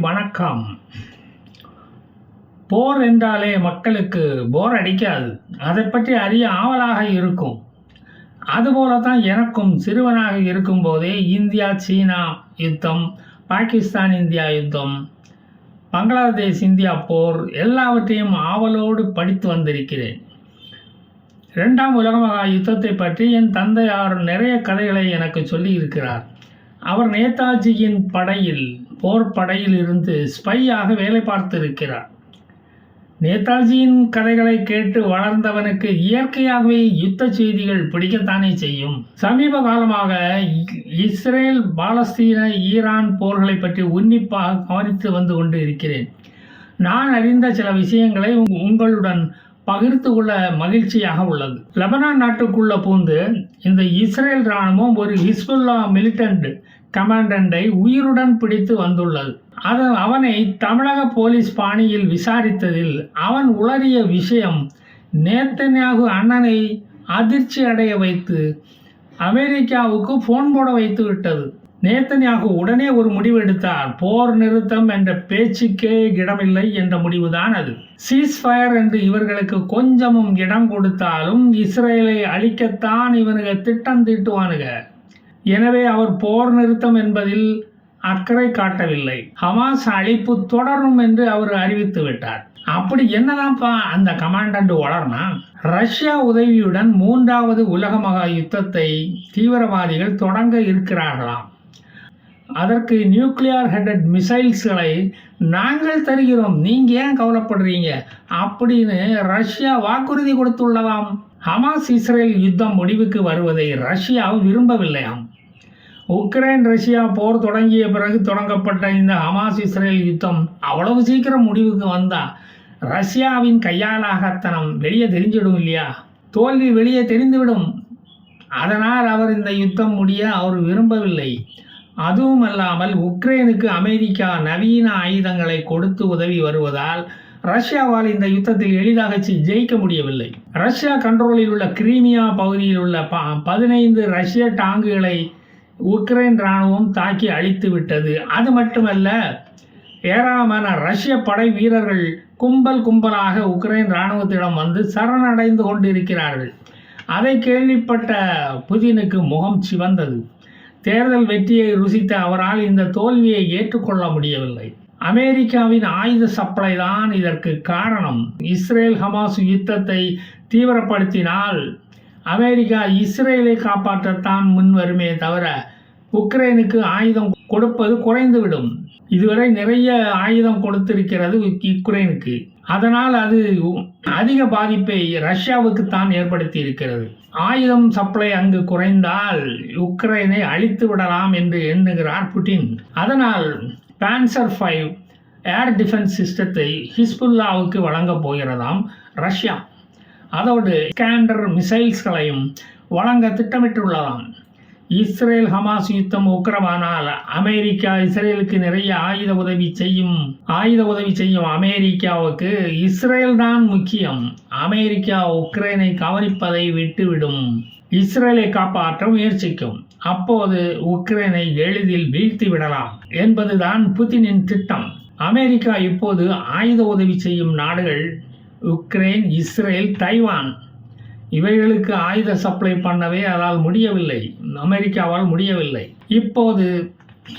வணக்கம். போர் என்றாலே மக்களுக்கு போர் அடிக்காது. அதை பற்றி அறிய ஆவலாக இருக்கும். அதுபோல தான் எனக்கும் சிறுவனாக இருக்கும்போதே இந்தியா சீனா யுத்தம் பாகிஸ்தான் இந்தியா யுத்தம் பங்களாதேஷ் இந்தியா போர் எல்லாவற்றையும் ஆவலோடு படித்து வந்திருக்கிறேன். இரண்டாம் உலக மகா யுத்தத்தை பற்றி என் தந்தையார் நிறைய கதைகளை எனக்கு சொல்லி இருக்கிறார் அவர் நேதாஜியின் படையில் போர் படையில் இருந்து ஸ்பையாக வேலை பார்த்திருக்கிறார். நேதாஜியின் கதைகளை கேட்டு வளர்ந்தவனுக்கு இயற்கையாகவே யுத்த செய்திகள் பிடிக்கத்தானே செய்யும். சமீப காலமாக இஸ்ரேல் பாலஸ்தீன ஈரான் போர்களை பற்றி உன்னிப்பாக கவனித்து வந்து கொண்டு இருக்கிறேன். நான் அறிந்த சில விஷயங்களை உங்- உங்களுடன் பகிர்ந்து கொள்ள மகிழ்ச்சியாக உள்ளது. லெபனான் நாட்டுக்குள்ள பூந்து இந்த இஸ்ரேல் இராணுவம் ஒரு ஹிஸ்புல்லா மிலிட்டன்ட் கமாண்டண்டை உயிருடன் பிடித்து வந்துள்ளது. அது அவனை தமிழக போலீஸ் பாணியில் விசாரித்ததில் அவன் உளறிய விஷயம் நேத்தன்யாகு அண்ணனை அதிர்ச்சி அடைய வைத்து அமெரிக்காவுக்கு ஃபோன் போட வைத்து விட்டது. நேத்தன்யாகு உடனே ஒரு முடிவு எடுத்தார். போர் நிறுத்தம் என்ற பேச்சுக்கே இடமில்லை என்ற முடிவுதான் அது. சீஸ்ஃபயர் என்று இவர்களுக்கு கொஞ்சமும் இடம் கொடுத்தாலும் இஸ்ரேலை அழிக்கத்தான் இவனுங்க திட்டம் தீட்டுவானுங்க. எனவே அவர் போர் நிறுத்தம் என்பதில் அக்கறை காட்டவில்லை. ஹமாஸ் அழிப்பு தொடரும் என்று அவர் அறிவித்து விட்டார். அப்படி என்னதான்ப்பா அந்த கமாண்டண்ட் வளர்னா? ரஷ்யா உதவியுடன் மூன்றாவது உலக மகா யுத்தத்தை தீவிரவாதிகள் தொடங்க இருக்கிறார்களாம். அதற்கு நியூக்ளியர் ஹெட்டட் மிசைல்ஸ்களை நாங்கள் தருகிறோம். நீங்க ஏன் கவலைப்படுறீங்க? அப்படின்னு ரஷ்யா வாக்குறுதி கொடுத்துள்ளதாம். ஹமாஸ் இஸ்ரேல் யுத்தம் முடிவுக்கு வருவதை ரஷ்யா விரும்பவில்லையாம். உக்ரைன் ரஷ்யா போர் தொடங்கிய பிறகு தொடங்கப்பட்ட இந்த ஹமாஸ் இஸ்ரேல் யுத்தம் அவ்வளவு சீக்கிரம் முடிவுக்கு வந்தா ரஷ்யாவின் கையாலாகத்தனம் வெளியே தெரிஞ்சிடும் இல்லையா? தோல்வி வெளியே தெரிந்துவிடும். அதனால் அவர் இந்த யுத்தம் முடிய அவர் விரும்பவில்லை. அதுவும் அல்லாமல் உக்ரைனுக்கு அமெரிக்கா நவீன ஆயுதங்களை கொடுத்து உதவி வருவதால் ரஷ்யாவால் இந்த யுத்தத்தில் எளிதாக சி- ஜெயிக்க முடியவில்லை. ரஷ்யா கண்ட்ரோலில் உள்ள கிரீமியா பகுதியில் உள்ள ப பதினைந்து ரஷ்ய டாங்குகளை உக்ரைன் இராணுவம் தாக்கி அழித்து விட்டது. அது மட்டுமல்ல ஏராளமான ரஷ்ய படை வீரர்கள் கும்பல் கும்பலாக உக்ரைன் இராணுவத்திடம் வந்து சரணடைந்து கொண்டிருக்கிறார்கள். அதை கேள்விப்பட்ட புதினுக்கு முகம் சிவந்தது. தேர்தல் வெற்றியை ருசித்த அவரால் இந்த தோல்வியை ஏற்றுக்கொள்ள முடியவில்லை. அமெரிக்காவின் ஆயுத சப்ளை தான் இதற்கு காரணம். இஸ்ரேல் ஹமாஸ் யுத்தத்தை தீவிரப்படுத்தினால் அமெரிக்கா இஸ்ரேலை காப்பாற்றத்தான் முன் வருமே தவிர உக்ரைனுக்கு ஆயுதம் கொடுப்பது குறைந்துவிடும். இதுவரை நிறைய ஆயுதம் கொடுத்திருக்கிறது உக்ரைனுக்கு. அதனால் அது அதிக பாதிப்பை ரஷ்யாவுக்கு தான் ஏற்படுத்தி இருக்கிறது ஆயுதம் சப்ளை அங்கு குறைந்தால் உக்ரைனை அழித்து விடலாம் என்று எண்ணுகிறார் புட்டின். அதனால் பான்சர் ஃபைவ் ஏர் டிஃபென்ஸ் சிஸ்டத்தை ஹிஸ்புல்லாவுக்கு வழங்கப் போகிறதாம் ரஷ்யா. அதோடு ஸ்கேண்டர் மிசைல்ஸ்களையும் வழங்க திட்டமிட்டுள்ளதாம் இஸ்ரேல் ஹமாஸ் யுத்தம் உக்கிரமானால் அமெரிக்கா இஸ்ரேலுக்கு நிறைய ஆயுத உதவி செய்யும் ஆயுத உதவி செய்யும் அமெரிக்காவுக்கு இஸ்ரேல் தான் முக்கியம். அமெரிக்கா உக்ரைனை கவனிப்பதை விட்டுவிடும். இஸ்ரேலை காப்பாற்ற முயற்சிக்கும். அப்போது உக்ரைனை எளிதில் வீழ்த்தி விடலாம் என்பதுதான் புதினின் திட்டம். அமெரிக்கா இப்போது ஆயுத உதவி செய்யும் நாடுகள் உக்ரைன் இஸ்ரேல் தைவான். இவைகளுக்கு ஆயுத சப்ளை பண்ணவே அதால் முடியவில்லை. அமெரிக்காவால் முடியவில்லை. இப்போது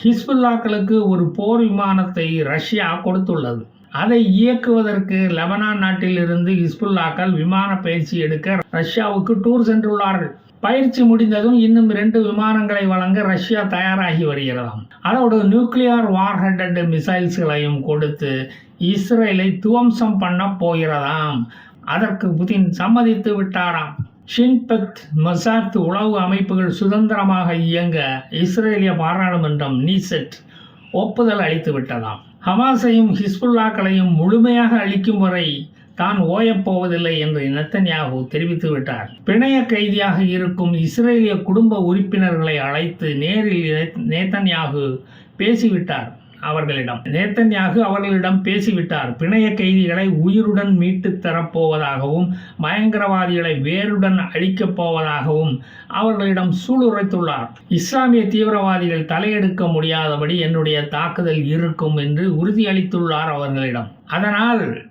ஹிஸ்புல்லாக்களுக்கு ஒரு போர் விமானத்தை ரஷ்யா கொடுத்துள்ளது. அதை இயக்குவதற்கு லெபனான் நாட்டில் இருந்து ஹிஸ்புல்லாக்கள் விமான பயிற்சி எடுக்க ரஷ்யாவுக்கு டூர் சென்றுள்ளார்கள். பயிற்சி முடிந்ததும் இன்னும் இரண்டு விமானங்களை வழங்க ரஷ்யா தயாராகி வருகிறதாம் அதோடு நியூக்ளியர் வார்ஹெட்டட் மிசைல்ஸ்களையும் கொடுத்து இஸ்ரேலை துவம்சம் பண்ண போகிறதாம். அதற்கு புதின் சம்மதித்து விட்டாராம். ஷின்பத் மசாத் உளவு அமைப்புகள் சுதந்திரமாக இயங்க இஸ்ரேலிய பாராளுமன்றம் நீசெட் ஒப்புதல் அளித்து விட்டதாம். ஹமாஸையும் ஹிஸ்புல்லாக்களையும் முழுமையாக அளிக்கும் வரை தான் ஓயப்போவதில்லை என்று நெத்தன்யாகு தெரிவித்து விட்டார். பிணைய கைதியாக இருக்கும் இஸ்ரேலிய குடும்ப உறுப்பினர்களை அழைத்து நேரில் நேத்தன்யாகு பேசிவிட்டார். அவர்களிடம். நேத்தன்யாகு அவர்களிடம் பேசிவிட்டார். பிணைய கைதிகளை உயிருடன் மீட்டுத் தரப்போவதாகவும் பயங்கரவாதிகளை வேருடன் அழிக்கப் போவதாகவும் அவர்களிடம் சூளுரைத்துள்ளார். இஸ்லாமிய தீவிரவாதிகள் தலையெடுக்க முடியாதபடி என்னுடைய தாக்குதல் இருக்கும் என்று உறுதியளித்துள்ளார் அவர்களிடம். அதனால்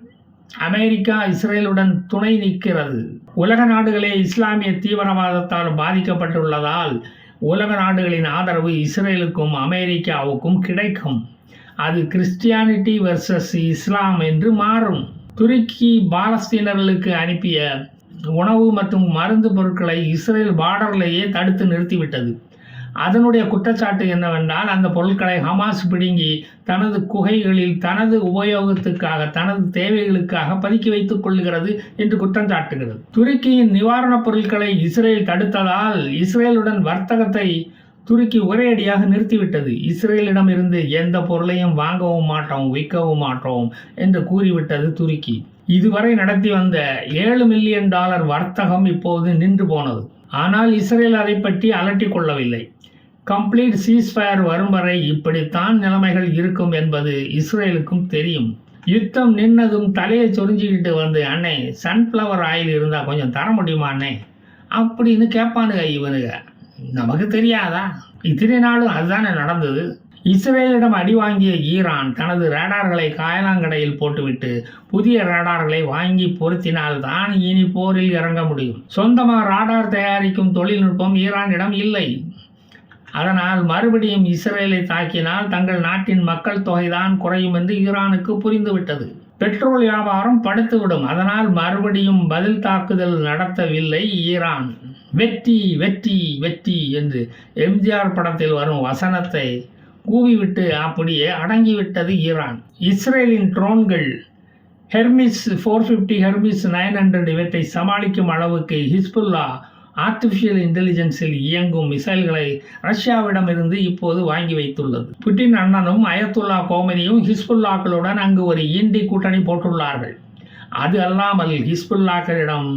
அமெரிக்கா இஸ்ரேலுடன் துணை நிற்கிறது. உலக நாடுகளே இஸ்லாமிய தீவிரவாதத்தால் பாதிக்கப்பட்டுள்ளதால் உலக நாடுகளின் ஆதரவு இஸ்ரேலுக்கும் அமெரிக்காவுக்கும் கிடைக்கும். அது கிறிஸ்டியானிட்டி வெர்சஸ் இஸ்லாம் என்று மாறும். துருக்கி பாலஸ்தீனர்களுக்கு அனுப்பிய உணவு மற்றும் மருந்து பொருட்களை இஸ்ரேல் பார்டர்லேயே தடுத்து நிறுத்திவிட்டது. அதனுடைய குற்றச்சாட்டு என்னவென்றால் அந்த பொருட்களை ஹமாஸ் பிடுங்கி தனது குகைகளில் தனது உபயோகத்துக்காக தனது தேவைகளுக்காக பதுக்கி வைத்துக் கொள்கிறது என்று குற்றம் சாட்டுகிறது. துருக்கியின் நிவாரணப் பொருட்களை இஸ்ரேல் தடுத்ததால் இஸ்ரேலுடன் வர்த்தகத்தை துருக்கி ஒரேடியாக நிறுத்திவிட்டது. இஸ்ரேலிடம் இருந்து எந்த பொருளையும் வாங்கவும் மாட்டோம் விற்கவும் மாட்டோம் என்று கூறிவிட்டது துருக்கி. இதுவரை நடத்தி வந்த ஏழு மில்லியன் டாலர் வர்த்தகம் இப்போது நின்று போனது. ஆனால் இஸ்ரேல் அதை பற்றி அலட்டிக் கொள்ளவில்லை. கம்ப்ளீட் சீஸ்ஃபயர் வரும் வரை இப்படித்தான் நிலைமைகள் இருக்கும் என்பது இஸ்ரேலுக்கும் தெரியும். யுத்தம் நின்னதும் தலையை சொரிஞ்சிக்கிட்டு வந்து அண்ணே சன்ஃப்ளவர் ஆயில் இருந்தால் கொஞ்சம் தர முடியுமா அண்ணே? அப்படின்னு கேட்பானுங்க இவனுங்க. நமக்கு தெரியாதா? இத்தனை நாளும் அதுதானே நடந்தது. இஸ்ரேலிடம் அடி வாங்கிய ஈரான் தனது ரேடார்களை காயலாங்கடையில் போட்டுவிட்டு புதிய ரேடார்களை வாங்கி பொருத்தினால் தான் இனி போரில் இறங்க முடியும். சொந்தமாக ராடார் தயாரிக்கும் தொழில்நுட்பம் ஈரானிடம் இல்லை. அதனால் மறுபடியும் இஸ்ரேலை தாக்கினால் தங்கள் நாட்டின் மக்கள் தொகைதான் குறையும் என்று ஈரானுக்கு புரிந்துவிட்டது. பெட்ரோல் வியாபாரம் படுத்துவிடும். அதனால் மறுபடியும் பதில் தாக்குதல் நடத்தவில்லை ஈரான். வெற்றி வெற்றி வெற்றி என்று எம்ஜிஆர் படத்தில் வரும் வசனத்தை கூவிவிட்டு அப்படியே அடங்கிவிட்டது ஈரான். இஸ்ரேலின் ட்ரோன்கள் Hermes four fifty Hermes nine hundred இவற்றை சமாளிக்கும் அளவுக்கு ஹிஸ்புல்லா ஆர்டிஃபிஷியல் இன்டெலிஜென்ஸில் இயங்கும் மிசைல்களை ரஷ்யாவிடமிருந்து இப்போது வாங்கி வைத்துள்ளது. புட்டின் அண்ணனும் அயத்துல்லா கோமனியும் ஹிஸ்புல்லாக்களுடன் அங்கு ஒரு இண்டி கூட்டணி போட்டுள்ளார்கள். அது அல்லாமல் ஹிஸ்புல்லாக்களிடம்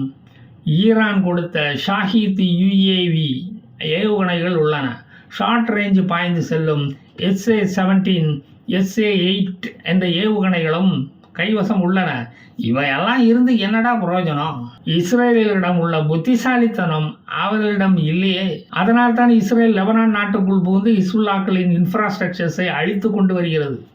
ஈரான் கொடுத்த ஷாஹித் யுஏவி ஏவுகணைகள் உள்ளன. ஷார்ட் ரேஞ்சு பாய்ந்து செல்லும் எஸ்ஏ செவன்டீன் எஸ்ஏ எயிட் என்ற ஏவுகணைகளும் கைவசம் உள்ளன. இவையெல்லாம் இருந்து என்னடா பிரயோஜனம்? இஸ்ரேலிடம் உள்ள புத்திசாலித்தனம் அவர்களிடம் இல்லையே. அதனால் தான் இஸ்ரேல் லெபனான் நாட்டுக்குள் புகுந்து ஹிஸ்புல்லாக்களின் இன்ஃப்ராஸ்ட்ரக்சர்ஸை அழித்து கொண்டு வருகிறது.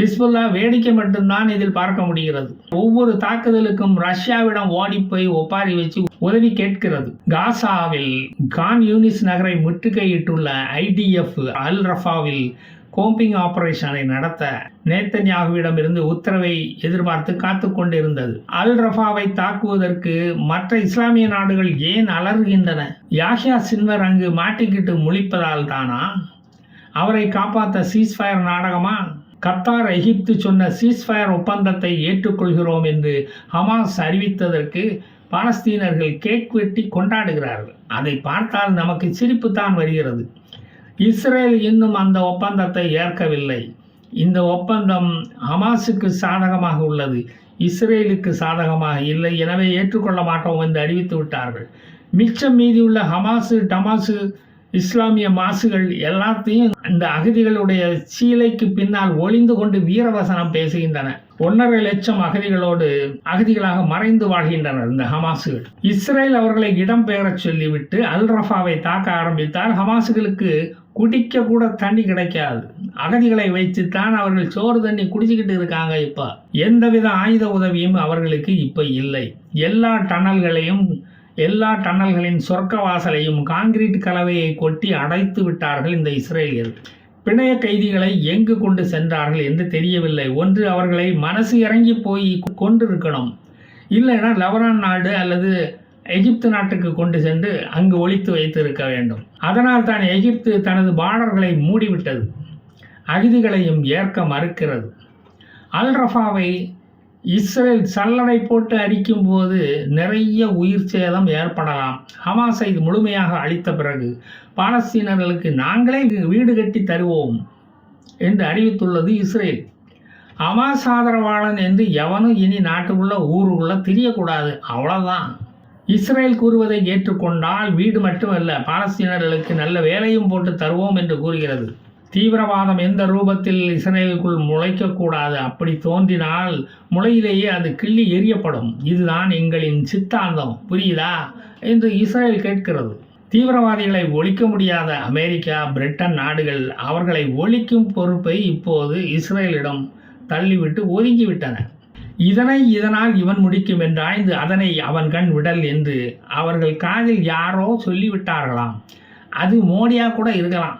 ஹிஸ்புல்லா வேடிக்கை மட்டும்தான் இதில் பார்க்க முடிகிறது. ஒவ்வொரு தாக்குதலுக்கும் ரஷ்யாவிடம் ஓடிப்போய் ஒப்பாரி வச்சு உதவி கேட்கிறது. காசாவில் கான் யூனிஸ் நகரை முற்றுகையிட்டுள்ள ஐடிஎஃப் அல் ரஃபாவில் கோம்பிங் ஆபரேஷனை நடத்த நேத்தன்யாகுவிடம் இருந்து உத்தரவை எதிர்பார்த்து காத்து கொண்டிருந்தது. அல் ரஃபாவை தாக்குவதற்கு மற்ற இஸ்லாமிய நாடுகள் ஏன் அலறுகின்றன? யாஷியா சின்வர் அங்கு மாட்டிக்கிட்டு முழிப்பதால் தானா? அவரை காப்பாற்ற சீஸ்ஃபயர் நாடகமா? கத்தார் எகிப்து சொன்ன சீஸ்ஃபயர் ஒப்பந்தத்தை ஏற்றுக்கொள்கிறோம் என்று ஹமாஸ் அறிவித்ததற்கு பாலஸ்தீனர்கள் கேக் வெட்டி கொண்டாடுகிறார்கள். அதை பார்த்தால் நமக்கு சிரிப்புத்தான் வருகிறது. இஸ்ரேல் இன்னும் அந்த ஒப்பந்தத்தை ஏற்கவில்லை. இந்த ஒப்பந்தம் ஹமாஸுக்கு சாதகமாக உள்ளது. இஸ்ரேலுக்கு சாதகமாக இல்லை எனவே ஏற்றுக்கொள்ள மாட்டோம் என்று அறிவித்து விட்டார்கள். மிச்சம் மீதியுள்ள ஹமாஸு டமாசு இஸ்லாமிய மாசுகள் எல்லாத்தையும் இந்த அகதிகளுடைய சீலைக்கு பின்னால் ஒளிந்து கொண்டு வீரவசனம் பேசுகின்றன. ஒன்றரை லட்சம் அகதிகளோடு அகதிகளாக மறைந்து வாழ்கின்றனர் இந்த ஹமாசுகள். இஸ்ரேல் அவர்களை இடம்பெயரச் சொல்லிவிட்டு அல் ரஃபாவை தாக்க ஆரம்பித்தால் ஹமாசுகளுக்கு குடிக்க கூட தண்ணி கிடைக்காது. அகதிகளை வைத்துத்தான் அவர்கள் சோறு தண்ணி குடிச்சுக்கிட்டு இருக்காங்க இப்போ. எந்தவித ஆயுத உதவியும் அவர்களுக்கு இப்போ இல்லை. எல்லா டனல்களையும் எல்லா டன்னல்களின் சொர்க்க வாசலையும் காங்கிரீட் கலவையை கொட்டி அடைத்து விட்டார்கள் இந்த இஸ்ரேலியர்கள். பிணைய கைதிகளை எங்கு கொண்டு சென்றார்கள் என்று தெரியவில்லை. ஒன்று அவர்களை மனசு இறங்கி போய் கொண்டிருக்கணும். இல்லைன்னா லெபனான் நாடு அல்லது எகிப்து நாட்டுக்கு கொண்டு சென்று அங்கு ஒழித்து வைத்திருக்க வேண்டும். அதனால் தான் எகிப்து தனது பார்டர்களை மூடிவிட்டது. அகதிகளையும் ஏற்க மறுக்கிறது. அல் ரஃபாவை இஸ்ரேல் சல்லடை போட்டு அரிக்கும் போது நிறைய உயிர் சேதம் ஏற்படலாம். ஹமாஸை முழுமையாக அழித்த பிறகு பாலஸ்தீனர்களுக்கு நாங்களே வீடு கட்டி தருவோம் என்று அறிவித்துள்ளது இஸ்ரேல். ஹமாஸ் ஆதரவாளன் என்று எவனும் இனி நாட்டுக்குள்ள ஊருக்குள்ள தெரியக்கூடாது. அவ்வளோதான் இஸ்ரேல் கூறுவதை ஏற்றுக்கொண்டால் வீடு மட்டுமல்ல பாலஸ்தீனர்களுக்கு நல்ல வேலையும் போட்டு தருவோம் என்று கூறுகிறது. தீவிரவாதம் எந்த ரூபத்தில் இஸ்ரேலுக்குள் முளைக்கக்கூடாது அப்படி தோன்றினால் முளையிலேயே அது கிள்ளி எறியப்படும். இதுதான் எங்களின் சித்தாந்தம். புரியுதா? என்று இஸ்ரேல் கேட்கிறது. தீவிரவாதிகளை ஒழிக்க முடியாத அமெரிக்கா பிரிட்டன் நாடுகள் அவர்களை ஒழிக்கும் பொறுப்பை இப்போது இஸ்ரேலிடம் தள்ளிவிட்டு ஒதுங்கிவிட்டன. இதனை இதனால் இவன் முடிக்கும் என்றாய்ந்து அதனை அவன் கண் விடல் என்று அவர்கள் காதில் யாரோ சொல்லிவிட்டார்களாம். அது மோடியா கூட இருக்கலாம்.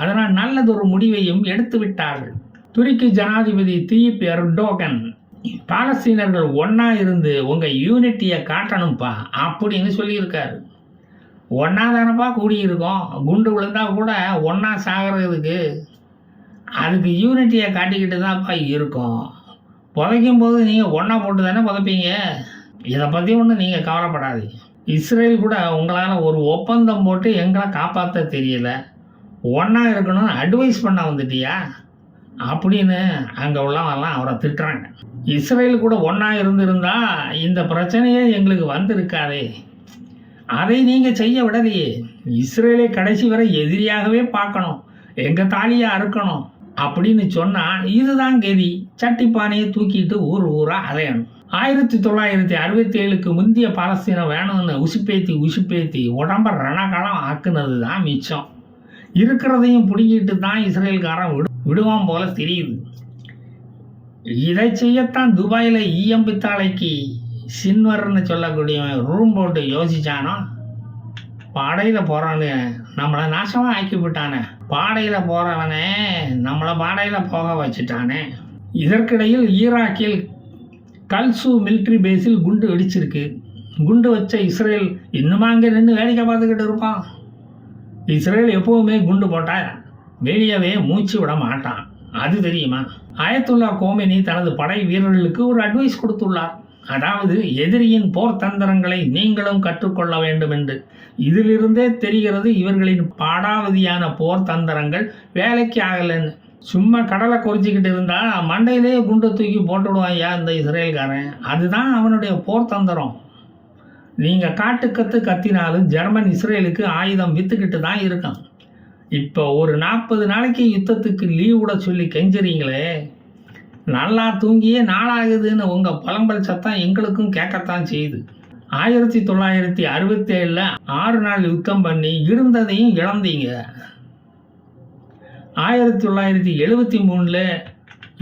அதனால் நல்லதொரு முடிவையும் எடுத்துவிட்டார்கள் துருக்கி ஜனாதிபதி தீப் எர்டோகன் பாலஸ்தீனர்கள் ஒன்றா இருந்து உங்கள் யூனிட்டியை காட்டணும்ப்பா அப்படின்னு சொல்லியிருக்காரு. ஒன்றா தானப்பா கூடியிருக்கோம்? குண்டு விழுந்தா கூட ஒன்றா சாகிறதுக்கு அதுக்கு யூனிட்டியை காட்டிக்கிட்டு தான்ப்பா இருக்கோம். புதைக்கும் போது நீங்கள் ஒன்றா போட்டு தானே புதைப்பீங்க? இதை பற்றி ஒன்றும் நீங்கள் கவலைப்படாதீங்க. இஸ்ரேல் கூட உங்களால் ஒரு ஒப்பந்தம் போட்டு எங்களை காப்பாற்ற தெரியல. ஒன்றா இருக்கணும்னு அட்வைஸ் பண்ண வந்துட்டியா? அப்படின்னு அங்கே உள்ளவங்கெல்லாம் அவரை திட்டுறாங்க. இஸ்ரேல் கூட ஒன்றா இருந்திருந்தா இந்த பிரச்சனையே எங்களுக்கு வந்திருக்காதே. அதை நீங்கள் செய்ய விடலையே. இஸ்ரேலை கடைசி வரை எதிரியாகவே பார்க்கணும். எங்கள் தாலியை அறுக்கணும். அப்படின்னு சொன்னால் இதுதான் கதி. சட்டிப்பானையை தூக்கிட்டு ஊர் ஊராக அலையணும். ஆயிரத்தி தொள்ளாயிரத்தி அறுபத்தி ஏழுக்கு முந்தைய பாலஸ்தீனம் வேணும்னு உசுப்பேத்தி உசுப்பேத்தி உடம்ப ரணகாலம் ஆக்குனது தான் மிச்சம். இருக்கிறதையும் பிடிக்கிட்டு தான் இஸ்ரேல்காரன் விடு விடுவான் போல தெரியுது. இதை செய்யத்தான் துபாயில் ஈயம் பித்தாளைக்கு சின்வர்னு சொல்லக்கூடியவன் ரூம் போட்டு யோசிச்சானோ பாடையில் போகிறான்னு நம்மளை நாசமாக ஆக்கி விட்டானே பாடையில் போகிறவனே நம்மளை பாடையில் போக வச்சுட்டானே. இதற்கிடையில் ஈராக்கில் கல்சு மிலிட்ரி பேஸில் குண்டு வெடிச்சிருக்கு. குண்டு வச்ச இஸ்ரேல் இன்னுமா அங்கே நின்று வேடிக்கை பார்த்துக்கிட்டு இருப்பான். இஸ்ரேல் எப்போவுமே குண்டு போட்டால் வெளியவே மூச்சு விட மாட்டான். அது தெரியுமா? அயத்துல்லா கோமினி தனது படை வீரர்களுக்கு ஒரு அட்வைஸ் கொடுத்துள்ளார். அதாவது எதிரியின் போர் தந்திரங்களை நீங்களும் கற்றுக்கொள்ள வேண்டும் என்று இதிலிருந்தே தெரிகிறது இவர்களின் பாடாவதியான போர் தந்திரங்கள் வேலைக்கு ஆகலைன்னு. சும்மா கடலை குறிச்சிக்கிட்டு இருந்தால் மண்டையிலேயே குண்டை தூக்கி போட்டுடுவான் ஐயா இந்த இஸ்ரேல்காரன். அதுதான் அவனுடைய போர் தந்திரம். நீங்கள் காட்டுக்கத்து கத்தினாலும் ஜெர்மன் இஸ்ரேலுக்கு ஆயுதம் வித்துக்கிட்டு தான் இருக்கான். இப்போ ஒரு நாற்பது நாளைக்கு யுத்தத்துக்கு லீவ் விட சொல்லி கெஞ்சுறீங்களே? நல்லா தூங்கியே நாளாகுதுன்னு உங்கள் புலம்பல் சத்தம் எங்களுக்கும் கேட்கத்தான் செய்யுது. ஆயிரத்தி தொள்ளாயிரத்தி அறுபத்தி ஏழில் ஆறு நாள் யுத்தம் பண்ணி இருந்ததையும் இழந்தீங்க. ஆயிரத்தி தொள்ளாயிரத்தி எழுபத்தி மூணில்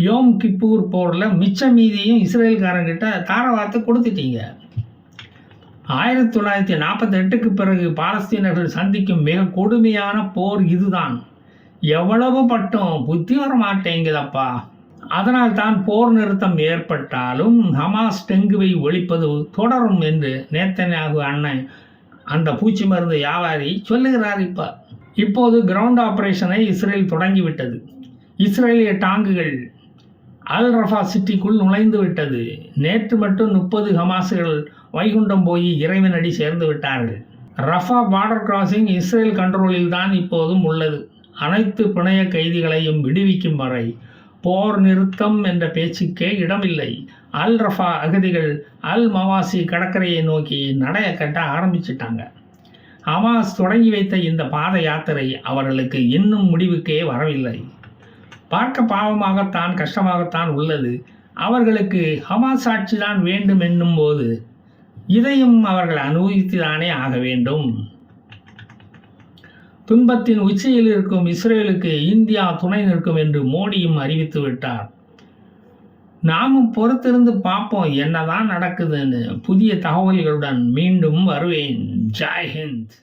யோம் கிப்பூர் போரில் மிச்ச மீதியும் இஸ்ரேல்காரங்கிட்ட தாரவாத்து கொடுத்துட்டீங்க. ஆயிரத்தி தொள்ளாயிரத்தி நாற்பத்தெட்டுக்கு பிறகு பாலஸ்தீனர்கள் சந்திக்கும் மிக கொடுமையான போர் இதுதான். எவ்வளவு பட்டும் புத்தி வர மாட்டேங்குதப்பா. அதனால் தான் போர் நிறுத்தம் ஏற்பட்டாலும் ஹமாஸ் டெங்குவை ஒழிப்பது தொடரும் என்று நேத்தன்யாகு அண்ணன் அந்த பூச்சி மருந்து வியாபாரி சொல்லுகிறார் இப்போ. இப்போது கிரவுண்ட் ஆபரேஷனை இஸ்ரேல் தொடங்கிவிட்டது. இஸ்ரேலிய டாங்குகள் அல் ரஃபா சிட்டிக்குள் நுழைந்து விட்டது. நேற்று மட்டும் முப்பது ஹமாசுகள் வைகுண்டம் போய் இறைவனடி சேர்ந்து விட்டார்கள். ரஃபா பார்டர் கிராசிங் இஸ்ரேல் கண்ட்ரோலில் தான் இப்போதும் உள்ளது. அனைத்து பிணைய கைதிகளையும் விடுவிக்கும் வரை போர் நிறுத்தம் என்ற பேச்சுக்கே இடமில்லை. அல் ரஃபா அகதிகள் அல் மவாசி கடற்கரையை நோக்கி நடைய கட்ட ஆரம்பிச்சிட்டாங்க. ஹமாஸ் தொடங்கி வைத்த இந்த பாத யாத்திரை அவர்களுக்கு இன்னும் முடிவுக்கே வரவில்லை. பார்க்க பாவமாகத்தான் கஷ்டமாகத்தான் உள்ளது. அவர்களுக்கு ஹமாஸ் ஆட்சி தான் வேண்டும் என்னும் போது இதையும் அவர்கள் அனுபவித்துதானே ஆக வேண்டும். துன்பத்தின் உச்சியில் இருக்கும் இஸ்ரேலுக்கு இந்தியா துணை நிற்கும் என்று மோடியும் அறிவித்து விட்டார். நாமும் பொறுத்திருந்து பார்ப்போம் என்னதான் நடக்குதுன்னு புதிய தகவல்களுடன் மீண்டும் வருவேன். ஜெய் ஹிந்த்.